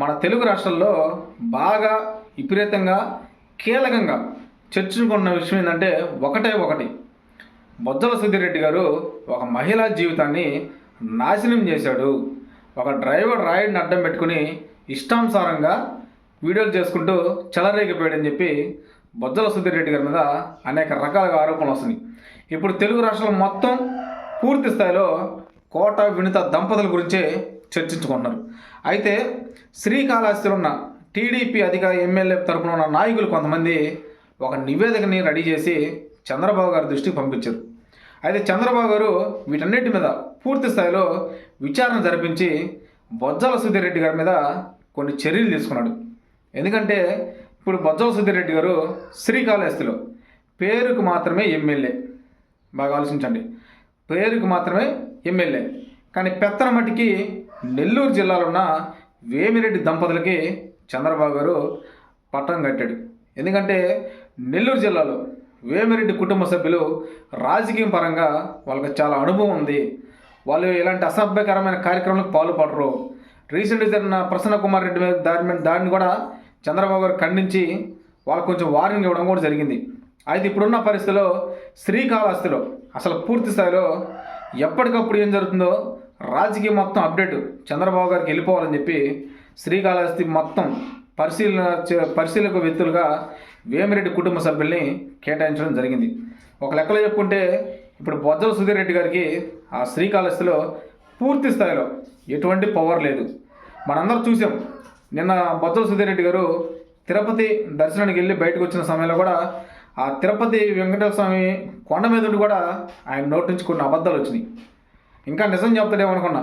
మన తెలుగు రాష్ట్రాల్లో బాగా విపరీతంగా కీలకంగా చర్చించుకున్న విషయం ఏంటంటే ఒకటే ఒకటి. బొజ్జల సుధీర్ రెడ్డి గారు ఒక మహిళా జీవితాన్ని నాశనం చేశాడు. ఒక డ్రైవర్ రాయిడ్ని అడ్డం పెట్టుకుని ఇష్టానుసారంగా వీడియోలు చేసుకుంటూ చెలరేగిపోయాడని చెప్పి బొజ్జల సుధీర్ రెడ్డి గారి మీద అనేక రకాలుగా ఆరోపణలు వస్తున్నాయి. ఇప్పుడు తెలుగు రాష్ట్రాలు మొత్తం పూర్తి స్థాయిలో కోట వినిత దంపతుల గురించే చర్చించుకున్నారు. అయితే శ్రీకాళహస్తిలో ఉన్న టీడీపీ అధిక ఎమ్మెల్యే తరపున ఉన్న నాయకులు కొంతమంది ఒక నివేదికని రెడీ చేసి చంద్రబాబు గారి దృష్టికి పంపించారు. అయితే చంద్రబాబు గారు వీటన్నిటి మీద పూర్తి స్థాయిలో విచారణ జరిపించి బొజ్జల సుధీర్ రెడ్డి గారి మీద కొన్ని చర్యలు తీసుకున్నాడు. ఎందుకంటే ఇప్పుడు బొజ్జల సుధీర్ రెడ్డి గారు శ్రీకాళహస్తిలో. పేరుకు మాత్రమే ఎమ్మెల్యే. బాగా ఆలోచించండి. పేరుకు మాత్రమే ఎమ్మెల్యే. కానీ పెత్తన మట్టికి నెల్లూరు జిల్లాలో ఉన్న వేమిరెడ్డి దంపతులకి చంద్రబాబు గారు పట్టం కట్టాడు. ఎందుకంటే నెల్లూరు జిల్లాలో వేమిరెడ్డి కుటుంబ సభ్యులు రాజకీయం పరంగా వాళ్ళకి చాలా అనుభవం ఉంది. వాళ్ళు ఇలాంటి అసభ్యకరమైన కార్యక్రమాలకు పాల్పడరు. రీసెంట్గా జరిగిన ప్రసన్న కుమార్ రెడ్డి మీద దాని మీద దాడిని కూడా చంద్రబాబు గారు ఖండించి వాళ్ళకు కొంచెం వార్నింగ్ ఇవ్వడం కూడా జరిగింది. అయితే ఇప్పుడున్న పరిస్థితిలో శ్రీకాళహస్తిలో అసలు పూర్తి స్థాయిలో ఎప్పటికప్పుడు ఏం జరుగుతుందో రాజకీయ మొత్తం అప్డేట్. చంద్రబాబు గారికి వెళ్ళిపోవాలని చెప్పి శ్రీకాళహస్తి మొత్తం పరిశీలన పరిశీలక వ్యక్తులుగా వేమిరెడ్డి కుటుంబ సభ్యుల్ని కేటాయించడం జరిగింది. ఒక లెక్కలో చెప్పుకుంటే ఇప్పుడు బొజ్జల సుధీర్ రెడ్డి గారికి ఆ శ్రీకాళహస్తిలో పూర్తి స్థాయిలో ఎటువంటి పవర్ లేదు. మనందరం చూసాం. నిన్న బొజ్జల సుధీర్ రెడ్డి గారు తిరుపతి దర్శనానికి వెళ్ళి బయటకు వచ్చిన సమయంలో కూడా ఆ తిరుపతి వెంకటేశ్వర స్వామి కొండ మీద ఉండి కూడా ఆయన నోటి నుంచి కొన్ని అబద్ధాలు వచ్చినాయి. ఇంకా నిజం చెప్తాడేమో అనుకున్నా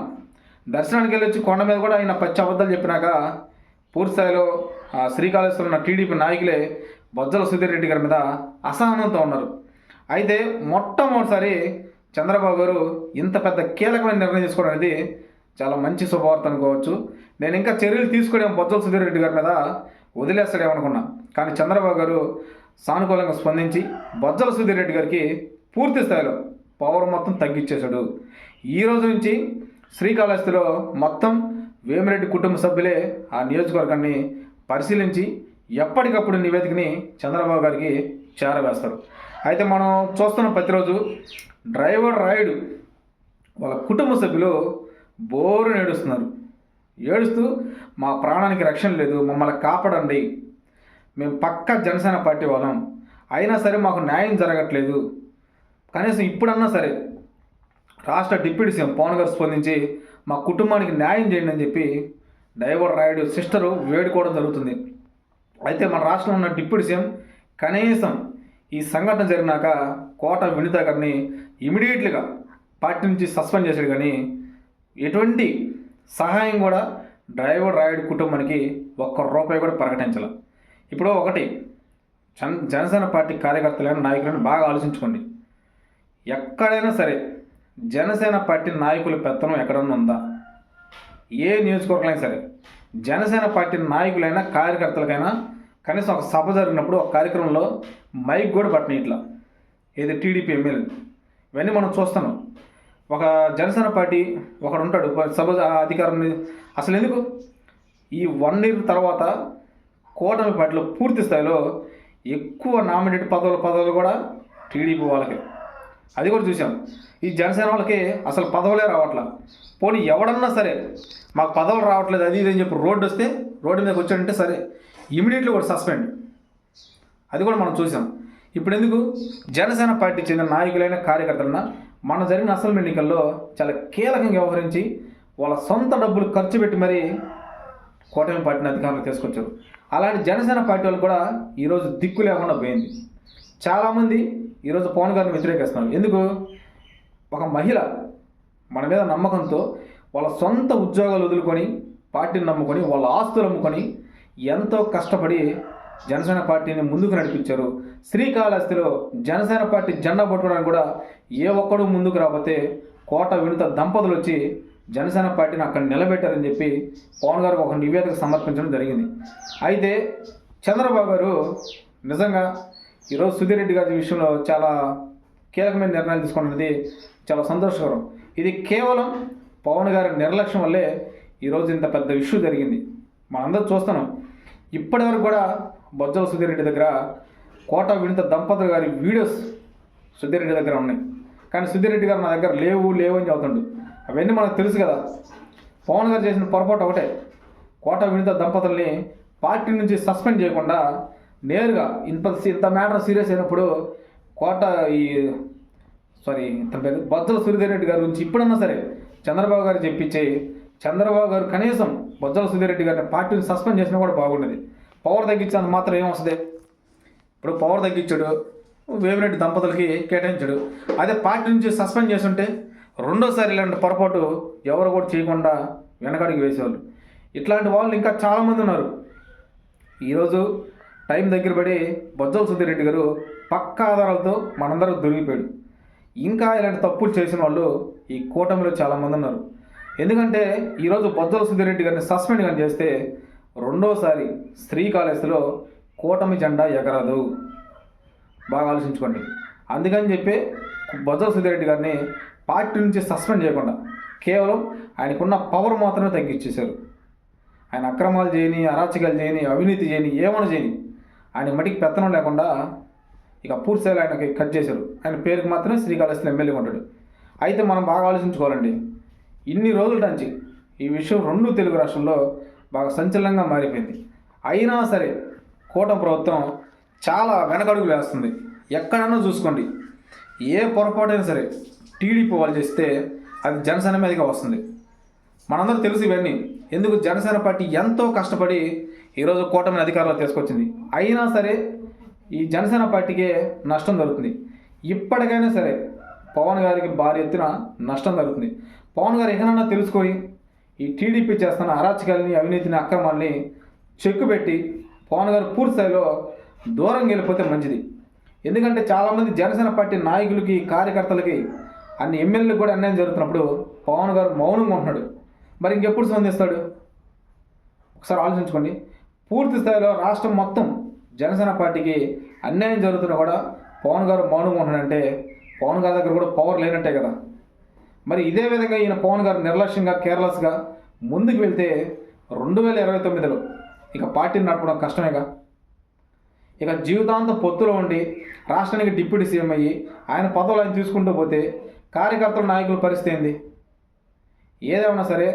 దర్శనానికి వెళ్ళి వచ్చి కొండ మీద కూడా ఆయన పచ్చి అబద్ధాలు చెప్పినాక పూర్తిస్థాయిలో ఆ శ్రీకాళేశ్వరం ఉన్న టీడీపీ నాయకులే బొజ్జల సుధీర్ రెడ్డి గారి మీద అసహనంతో ఉన్నారు. అయితే మొట్టమొదటిసారి చంద్రబాబు గారు ఇంత పెద్ద కీలకమైన నిర్ణయం తీసుకోవడం అనేది చాలా మంచి శుభవార్త అనుకోవచ్చు. నేను ఇంకా చర్యలు తీసుకోవడం బొజ్జల సుధీర్ రెడ్డి గారి మీద వదిలేస్తాడేమనుకున్నా. కానీ చంద్రబాబు గారు సానుకూలంగా స్పందించి బొజ్జల సుధీర్ రెడ్డి గారికి పూర్తి స్థాయిలో పవర్ మొత్తం తగ్గించేశాడు ఈ రోజు నుంచి శ్రీకాళహస్తిలో మొత్తం వేమిరెడ్డి కుటుంబ సభ్యులే ఆ నియోజకవర్గాన్ని పరిశీలించి ఎప్పటికప్పుడు నివేదికని చంద్రబాబు గారికి చేరవేస్తారు. అయితే మనం చూస్తున్న ప్రతిరోజు డ్రైవర్ రాయుడు వాళ్ళ కుటుంబ సభ్యులు బోరు ఏడుస్తున్నారు ఏడుస్తూ మా ప్రాణానికి రక్షణ లేదు మమ్మల్ని కాపాడండి. మేము పక్క జనసేన పార్టీ వాళ్ళం. అయినా సరే మాకు న్యాయం జరగట్లేదు. కనీసం ఇప్పుడన్నా సరే రాష్ట్ర డిప్యూటీ సీఎం పవన్ గారు స్పందించి మా కుటుంబానికి న్యాయం చేయండి అని చెప్పి డ్రైవర్ రాయుడు సిస్టరు వేడుకోవడం జరుగుతుంది. అయితే మన రాష్ట్రంలో ఉన్న డిప్యూటీ సీఎం కనీసం ఈ సంఘటన జరిగినాక కోట వినిత గారిని ఇమీడియట్లీగా పార్టీ నుంచి సస్పెండ్ చేశాడు. కానీ ఎటువంటి సహాయం కూడా డ్రైవర్ రాయుడు కుటుంబానికి ఒక్క రూపాయి కూడా ప్రకటించాల ఇప్పుడు ఒకటి జన జనసేన పార్టీ కార్యకర్తలైన నాయకులను బాగా ఆలోచించుకోండి. ఎక్కడైనా సరే జనసేన పార్టీ నాయకుల పెత్తనం ఎక్కడన్నా ఉందా? ఏ నియోజకవర్గమైనా సరే జనసేన పార్టీ నాయకులైనా కార్యకర్తలకైనా కనీసం ఒక సభ జరిగినప్పుడు ఒక కార్యక్రమంలో మైక్ కూడా పట్టిన ఇట్లా. ఏది టీడీపీ ఎమ్మెల్యే. ఇవన్నీ మనం చూస్తున్నాం. ఒక జనసేన పార్టీ ఒకడు ఉంటాడు సభ అధికారం అసలు ఎందుకు? ఈ వన్ ఇయర్ తర్వాత కూటమి పార్టీలో పూర్తి స్థాయిలో ఎక్కువ నామినేట్ పదవుల పదవులు కూడా టీడీపీ వాళ్ళకి. అది కూడా చూసాం ఈ జనసేన వాళ్ళకి అసలు పదవులే రావట్లా. పోనీ ఎవడన్నా సరే మాకు పదవులు రావట్లేదు అది ఇది అని చెప్పి రోడ్డు వస్తే రోడ్డు మీదకి వచ్చాడంటే సరే ఇమీడియట్లీ కూడా సస్పెండ్. అది కూడా మనం చూసాం ఇప్పుడు ఎందుకు? జనసేన పార్టీ చెందిన నాయకులైన కార్యకర్తలన మన జరిగిన అసెంబ్లీ ఎన్నికల్లో చాలా కీలకంగా వ్యవహరించి వాళ్ళ సొంత డబ్బులు ఖర్చు పెట్టి మరీ కూటమి పార్టీని అధికారంలో తీసుకొచ్చారు. అలాంటి జనసేన పార్టీ వాళ్ళు కూడా ఈరోజు దిక్కు లేకుండా పోయింది. చాలామంది ఈరోజు పవన్ గారిని వ్యతిరేకిస్తున్నాం. ఎందుకు? ఒక మహిళ మన మీద నమ్మకంతో వాళ్ళ సొంత ఉద్యోగాలు వదులుకొని పార్టీని నమ్ముకొని వాళ్ళ ఆస్తులు అమ్ముకొని ఎంతో కష్టపడి జనసేన పార్టీని ముందుకు నడిపించారు. శ్రీకాళహస్తిలో జనసేన పార్టీ జెండా పట్టుకోవడానికి కూడా ఏ ఒక్కడు ముందుకు రాకపోతే కోట వినుత దంపతులు వచ్చి జనసేన పార్టీని అక్కడ నిలబెట్టారని చెప్పి పవన్ గారికి ఒక నివేదిక సమర్పించడం జరిగింది. అయితే చంద్రబాబు గారు నిజంగా ఈరోజు సుధీర్ రెడ్డి గారి విషయంలో చాలా కీలకమైన నిర్ణయాలు తీసుకున్నది చాలా సంతోషకరం. ఇది కేవలం పవన్ గారి నిర్లక్ష్యం వల్లే ఈరోజు ఇంత పెద్ద ఇష్యూ జరిగింది. మనందరూ చూస్తున్నాం. ఇప్పటివరకు కూడా బొజ్జల సుధీర్ రెడ్డి దగ్గర కోట వినిత దంపతులు గారి వీడియోస్ సుధీర్ రెడ్డి దగ్గర ఉన్నాయి. కానీ సుధీర్ రెడ్డి గారు నా దగ్గర లేవు లేవు అని చెబుతుండు. అవన్నీ మనకు తెలుసు కదా. పవన్ గారు చేసిన పొరపాటు ఒకటే. కోట వినిత దంపతుల్ని పార్టీ నుంచి సస్పెండ్ చేయకుండా నేరుగా ఇంత ఇంత మ్యాటర్ సీరియస్ అయినప్పుడు కోట ఈ సారీ ఇతని పేరు బొజ్జల సుధీర్ రెడ్డి గారి గురించి ఇప్పుడన్నా సరే చంద్రబాబు గారు చెప్పించే చంద్రబాబు గారు కనీసం బొజ్జల సుధీర్ రెడ్డి గారిని పార్టీని సస్పెండ్ చేసినా కూడా బాగుండేది. పవర్ తగ్గించినంత మాత్రం ఏమొస్తుంది? ఇప్పుడు పవర్ తగ్గించాడు వేమిరెడ్డి దంపతులకి కేటాయించాడు. అదే పార్టీ నుంచి సస్పెండ్ చేస్తుంటే రెండోసారి ఇలాంటి పొరపాటు ఎవరు కూడా చేయకుండా వెనకడికి వేసేవాళ్ళు. ఇట్లాంటి వాళ్ళు ఇంకా చాలామంది ఉన్నారు. ఈరోజు టైం దగ్గర పడి బొజ్జల సుధీర్ రెడ్డి గారు పక్క ఆధారాలతో మనందరూ దొరికిపోయాడు ఇంకా ఇలాంటి తప్పులు చేసిన వాళ్ళు ఈ కూటమిలో చాలామంది ఉన్నారు. ఎందుకంటే ఈరోజు బొజ్జల సుధీర్ రెడ్డి గారిని సస్పెండ్ కానీ చేస్తే రెండోసారి శ్రీకాళహస్తిలో కూటమి జెండా ఎగరదు. బాగా ఆలోచించుకోండి. అందుకని చెప్పి బొజ్జల సుధీర్ రెడ్డి గారిని పార్టీ నుంచి సస్పెండ్ చేయకుండా కేవలం ఆయనకున్న పవర్ మాత్రమే తగ్గించేశారు. ఆయన అక్రమాలు చేయని అరాచకాలు చేయని అవినీతి చేయని ఏమైనా చేయని ఆయన మటికి పెత్తనం లేకుండా ఇక పూర్తి స్థాయిలో ఆయనకి కట్ చేశారు. ఆయన పేరుకి మాత్రమే శ్రీకాళహస్తి ఎమ్మెల్యే ఉంటాడు అయితే మనం బాగా ఆలోచించుకోవాలండి. ఇన్ని రోజుల నుంచి ఈ విషయం రెండు తెలుగు రాష్ట్రంలో బాగా సంచలనంగా మారిపోయింది. అయినా సరే కూటమి ప్రభుత్వం చాలా వెనకడుగులు వేస్తుంది. ఎక్కడన్నా చూసుకోండి. ఏ పొరపాటైనా సరే టీడీపీ వాళ్ళు చేస్తే అది జనసేన మీదగా వస్తుంది. మనందరూ తెలుసు ఇవన్నీ. ఎందుకు జనసేన పార్టీ ఎంతో కష్టపడి ఈరోజు కూటమిని అధికారంలో తీసుకొచ్చింది. అయినా సరే ఈ జనసేన పార్టీకే నష్టం జరుగుతుంది. ఇప్పటికైనా సరే పవన్ గారికి భారీ ఎత్తున నష్టం జరుగుతుంది. పవన్ గారు ఎక్కడన్నా తెలుసుకొని ఈ టీడీపీ చేస్తున్న అరాచకాలని అవినీతిని అక్రమాలని చెక్కు పెట్టి పవన్ గారు పూర్తి స్థాయిలో వెళ్ళిపోతే మంచిది. ఎందుకంటే చాలామంది జనసేన పార్టీ నాయకులకి కార్యకర్తలకి అన్ని ఎమ్మెల్యేలకు కూడా అన్యాయం జరుగుతున్నప్పుడు పవన్ గారు మౌనంగా ఉంటున్నాడు. మరి ఇంకెప్పుడు స్పందిస్తాడు ఒకసారి ఆలోచించుకోండి. పూర్తి స్థాయిలో రాష్ట్రం మొత్తం జనసేన పార్టీకి అన్యాయం జరుగుతున్నా కూడా పవన్ గారు మౌనంగా ఉన్నాడంటే పవన్ గారి దగ్గర కూడా పవర్ లేనట్టే కదా. మరి ఇదే విధంగా ఈయన పవన్ గారు నిర్లక్ష్యంగా కేర్లెస్గా ముందుకు వెళ్తే రెండు వేల ఇరవై తొమ్మిదిలో ఇక పార్టీని నడపడం కష్టమేగా. ఇక జీవితాంతం పొత్తులో ఉండి రాష్ట్రానికి డిప్యూటీ సీఎం అయ్యి ఆయన పదవులు ఆయన తీసుకుంటూ పోతే కార్యకర్తల నాయకుల పరిస్థితి ఏంది? ఏదేమైనా సరే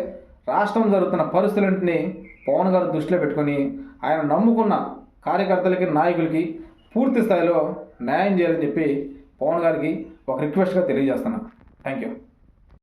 రాష్ట్రం జరుగుతున్న పరిస్థితులన్నింటినీ పవన్ గారు దృష్టిలో పెట్టుకొని ఆయన నమ్ముకున్న కార్యకర్తలకి నాయకులకి పూర్తి స్థాయిలో న్యాయం చేయాలని చెప్పి పవన్ గారికి ఒక రిక్వెస్ట్గా తెలియజేస్తున్నాను థ్యాంక్ యూ